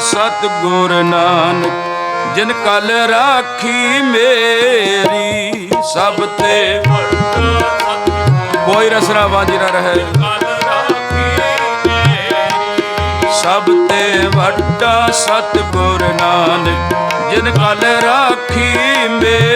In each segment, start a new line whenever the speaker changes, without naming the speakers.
ਸਤਿਗੁਰ ਨਾਨਕ, ਜਿਨ ਕਲ ਰਾਖੀ ਮੇਰੀ, ਸਭ ਤੇ ਕੋਈ ਰਸਨਾ ਵਾਂਝੀ ਨਾ ਰਹੇ। ਸਭ ਤੇ ਵੱਡਾ ਸਤਿਗੁਰ ਨਾਨਕ, ਜਿਨ ਕਲ ਰਾਖੀ ਮੇਰੀ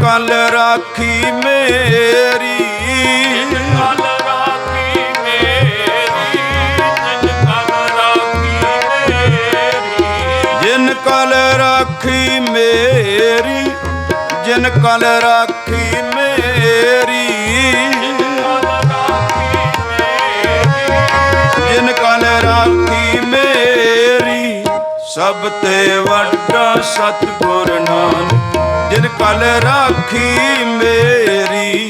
ਜਿਨ ਕਲ ਰਾਖੀ ਮੇਰੀ ਜਿਨ ਕਲ ਰਾਖੀ ਮੇਰੀ ਜਿਨ ਕਲ ਰਾਖੀ ਮੇਰੀ। ਜਿਨ ਕਲ ਰਾਖੀ ਮੇਰੀ ਸਭ ਤੇ ਵੱਡਾ ਸਤਿਗੁਰ ਨਾਨਕ ਜਿਨ ਕਲ ਰਾਖੀ ਮੇਰੀ।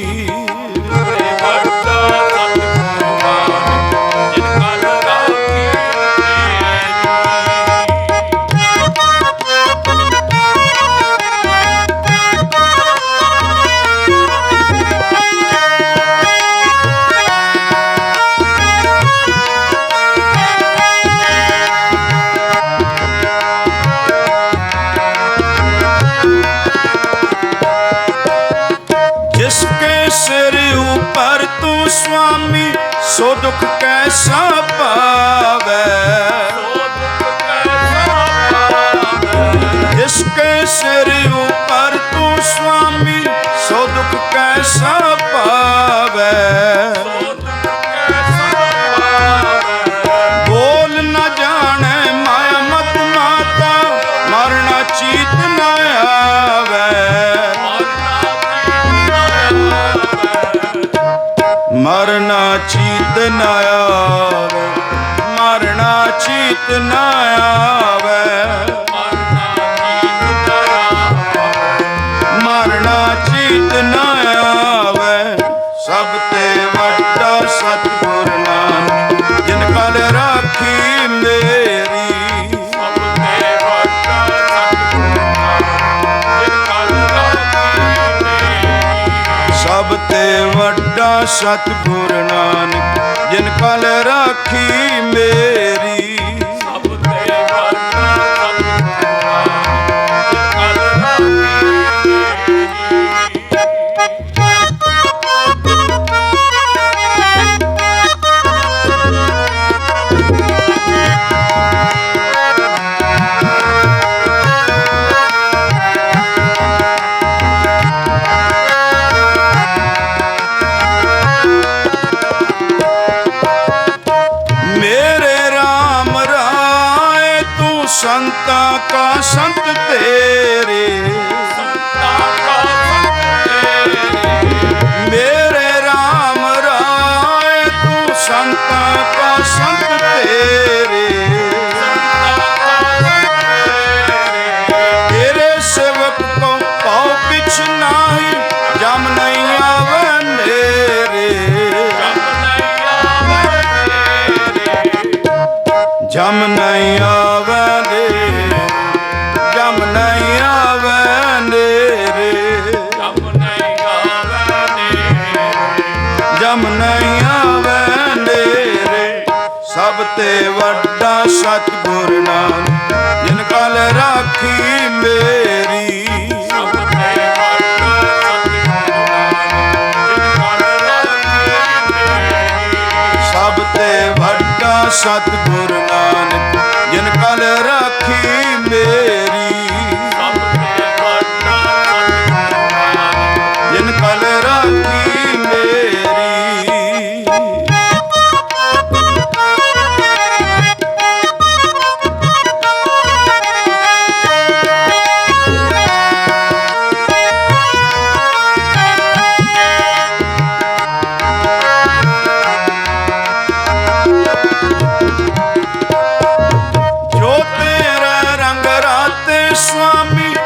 ਸੁਆਮੀ ਸੋ ਦੁਖ ਕੈਸਾ ਪਾਵੇ? ਜਿਸ ਕੇ ਸਿਰ ਉਪਰ ਤੂੰ ਸੁਆਮੀ ਸੋ ਦੁਖ ਕੈਸਾ ਮਰਨਾ ਚੀਤ ਨ ਆਵੇ ਮਰਨਾ ਚੀਤ ਨ ਆਵੇ। ਸਤਿਗੁਰ ਨਾਨਕ ਜਿਨ ਕਲ ਰਾਖੀ ਸੰਤ ਤੇਰੇ। ਸੰਤਾਂ ਮੇਰੇ RAM ਰਾਏ, ਤੂੰ ਸੰਤਾਂ ਕਾ ਸੰਤ ਤੇਰੇ। ਤੇਰੇ ਸੇਵਕ ਕੋ ਪਾਉ ਪਿਛ ਨਾਹੀ ਜਮ ਨਹੀਂ ਆਵੰਦੇ ਰੇ ਸਭ ਤੇ ਵੱਡਾ ਸਤਿਗੁਰ ਨਾਨਕ ਜਿਨ ਕਲ ਰਾਖੀ ਮੇਰੀ। ਸਭ ਤੇ ਵੱਡਾ ਸਤਿਗੁਰ ਨਾਨਕ ਜਿਨ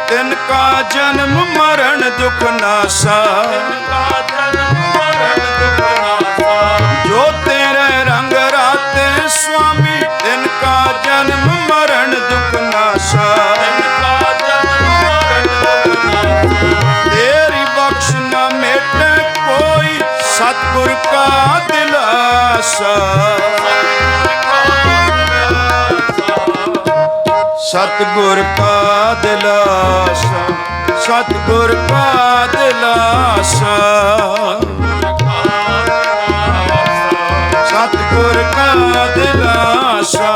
ਤਿਨ ਕਾ ਜਨਮ ਮਰਨ ਦੁਖ ਨਾਸਾ। ਜੋ ਸਤਿਗੁਰ ਕਾ ਦਿਲਾਸਾ ਸਤਿਗੁਰ ਕਾ ਦਿਲਾਸਾ ਸਤਿਗੁਰ ਕਾ ਦਿਲਾਸਾ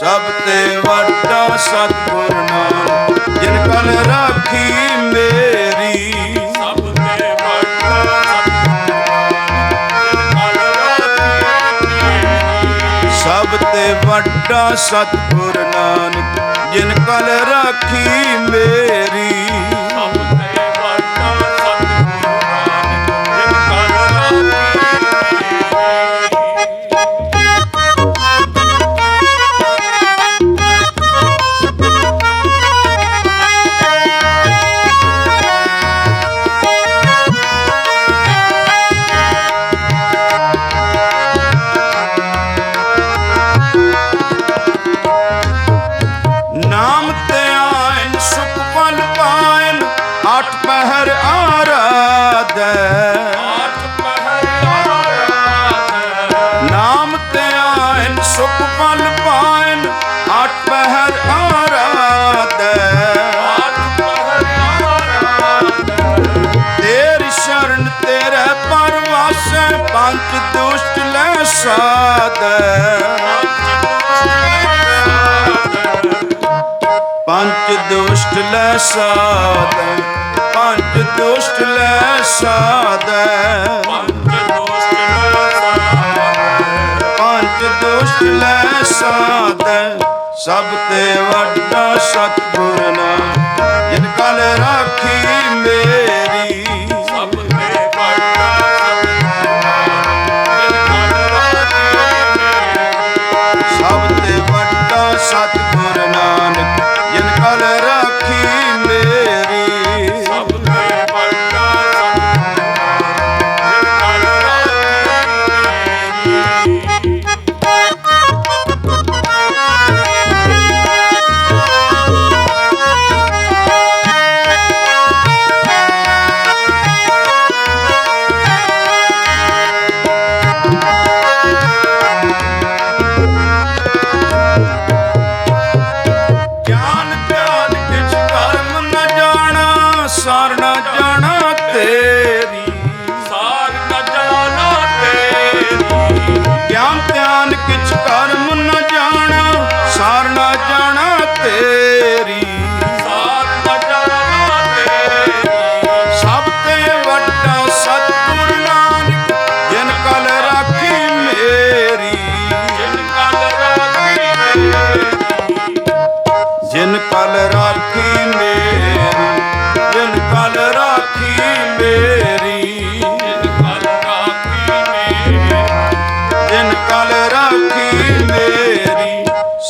ਸਭ ਤੇ ਵੱਡਾ ਸਤਿਗੁਰ ਨਾਮ ਜਿਨ ਕਲ ਰਾਖੀ ਮੇਰੀ। ਸਭ ਤੇ ਵੱਡਾ ਸਤਿਗੁਰ ਨਾਨਕ ਜਿਨ ਰਾਖੀ ਮੇਰੀ। ਪਹਿਰ ਆਰਾਧੈ। ਨਾਮ ਤੇ ਆਇਨ, ਸੁਖ ਫਲ ਪਾਇਨ ਅੱਠ ਪਹਿਰ ਆਰਾਧੈ। ਤੇਰੀ ਸ਼ਰਨ ਤੇਰੇ ਪਰਵਾਸੈ ਪੰਜ ਦੁਸ਼ਟ ਲੈ ਸਾਧੈ। ਪੰਜ ਦੁਸ਼ਟ ਲੈ ਸਾਧੈ। ਪੰਜ ਦੁਸ਼ਟ ਲੈ ਸਾਧੈ ਪੰਜ ਦੁਸ਼ਟ ਲੈ ਸਾਧੈ ਸਭ ਤੇ ਵੱਡਾ ਸਤਿਗੁਰ ਨਾਮ। ਜਿਨ ਕਲ ਰਾਖੀ ਮੇਰੀ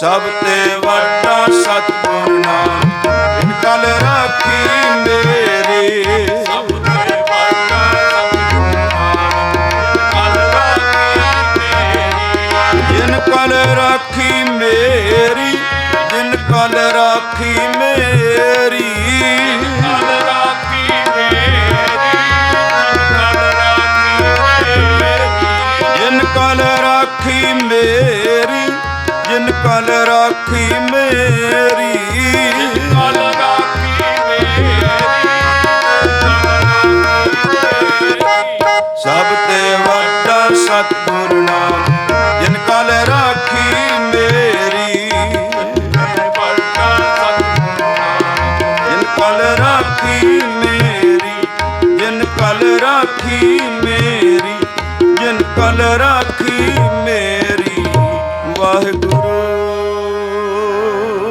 ਮੇਰੀ। ਸਭ ਤੇ ਵੱਡਾ ਸਤਿਗੁਰ ਨਾਮ। ਜਿਨ ਕਲ ਰਾਖੀ ਮੇਰੀ। ਜਿਨ ਕਲ ਰਾਖੀ ਮੇਰੀ। ਜਿਨ ਕਲ ਰਾਖੀ ਮੇਰੀ। ਜਿਨ ਕਲ ਰਾਖੀ ਮੇਰੀ। ਜਿਨ ਕਲ ਰਾਖੀ ਮੇਰੀ। ਸਭ ਤੇ ਵੱਡਾ ਸਤਿਗੁਰ ਨਾਮ, ਜਿਨ ਕਲ ਰਾਖੀ ਮੇਰੀ। ਜਿਨ ਕਲ ਰਾਖੀ ਮੇਰੀ, ਜਿਨ ਕਲ ਰਾਖੀ ਮੇਰੀ, ਜਿਨ ਕਲ ਰਾਖੀ ਮੇਰੀ। ਵਾਹਿਗੁਰੂ